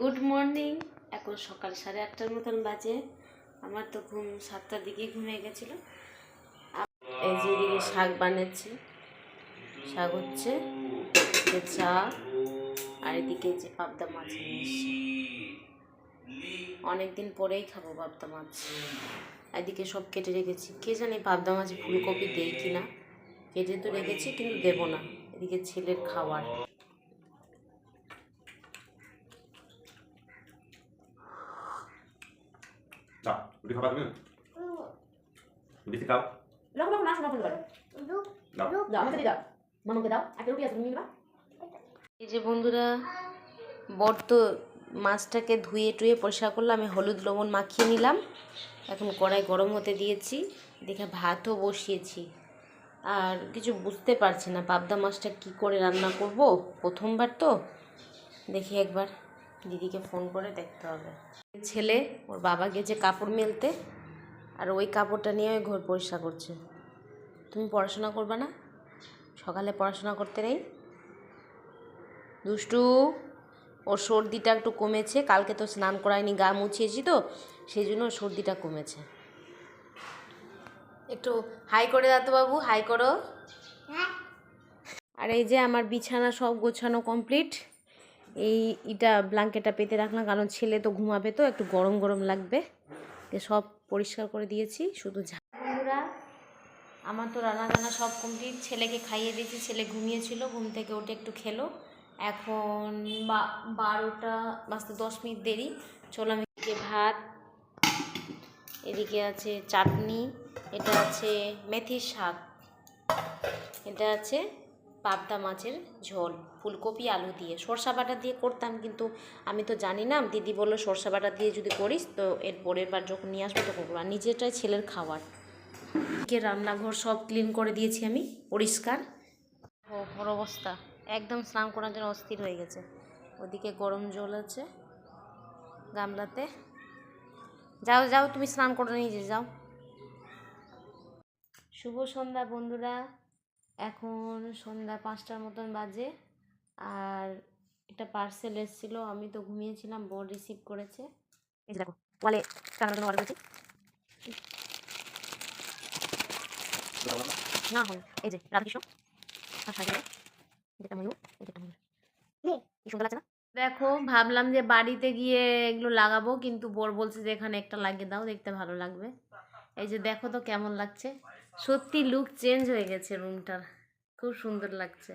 Good morning. এখন সকাল সাড়ে আটটার মতন বাজে। আমার তো ঘুম সাতটার দিকে ঘুমিয়ে গেছিল। এই যে এদিকে শাক বানাচ্ছি। শাক হচ্ছে চা, আর এদিকে যে পাবদা মাছ নিয়ে এসছি। অনেকদিন পরেই খাব পাবদা মাছ। এদিকে সব কেটে রেখেছি। কে জানে পাবদা মাছ ফুলকপি দেই কিনা? কেটে তো রেখেছি, কিন্তু দেবো না। এদিকে ছেলের খাওয়ার। যা তুমি রুটি খাও না এই যে বন্ধুরা বড় তো মাছটাকে ধুয়ে টুয়ে পরিষ্কার করলাম আমি হলুদ লবণ মাখিয়ে নিলাম। এখন কড়াই গরম হতে দিয়েছি দেখে ভাতও বসিয়েছি। আর কিছু বুঝতে পারছি না পাবদা মাছটা কি করে রান্না করব? প্রথমবার তো দেখি একবার। দিদিকে ফোন করে দেখতে হবে। ছেলে ওর বাবা গেছে কাপড় মেলতে আর ওই কাপড়টা নিয়ে ওই ঘর পরিষ্কার করছে। তুমি পড়াশোনা করবে না? সকালে পড়াশোনা করতে নেই? দুষ্টু ওর সর্দিটা একটু কমেছে কালকে তো স্নান করায়নি গা মুছিয়েছি তো সেই জন্য ওর সর্দিটা কমেছে। একটু হাই করে দাও তো বাবু হাই করো। আর এই যে আমার বিছানা সব গোছানো কমপ্লিট। এই ইটা ব্ল্যাঙ্কেটটা পেতে রাখলাম, কারণ ছেলে তো ঘুমাবে তো, একটু গরম গরম লাগবে। সব পরিষ্কার করে দিয়েছি, শুধু বন্ধুরা, আমার তো রান্না টান্না সব কমপ্লিট ছেলেকে খাইয়ে দিয়েছি, ছেলে ঘুমিয়েছিল, ঘুম থেকে উঠে একটু খেলো। এখন বারোটা, বাজতে দশ মিনিট দেরি। চলো আমি ভাত, এদিকে আছে চাটনি, এটা আছে মেথির শাক। এটা আছে পাবদা মাছের ঝোল, ফুলকপি, আলু দিয়ে। সরষা বাটা দিয়ে করতাম কিন্তু আমি তো জানি না, দিদি বলল সরষা বাটা দিয়ে যদি করিস তো এর পরের বার যখন নিয়ে আসব তখন করব। আর নিজেরটাই ছেলের খাবার কে রান্নাঘর সব ক্লিন করে দিয়েছি আমি, পরিষ্কার। ওর অবস্থা। একদম স্নান করার জন্য অস্থির হয়ে গেছে। ওদিকে গরম জল আছে গামলাতে। যাও যাও, তুমি স্নান করে নিজে যাও। শুভ সন্ধ্যা বন্ধুরা। এখন সন্ধ্যা পাঁচটার মতন বাজে আর একটা পার্সেল এসেছিল, আমি তো ঘুমিয়েছিলাম বোর্ড রিসিভ করেছে। দেখো না এই যে দেখো ভাবলাম যে বাড়িতে গিয়ে এগুলো লাগাবো, কিন্তু বর বলছে যে এখানে একটা লাগিয়ে দাও, দেখতে ভালো লাগবে। এই যে দেখো তো কেমন লাগছে। সত্যি লুক চেঞ্জ হয়ে গেছে রুমটার খুব সুন্দর লাগছে।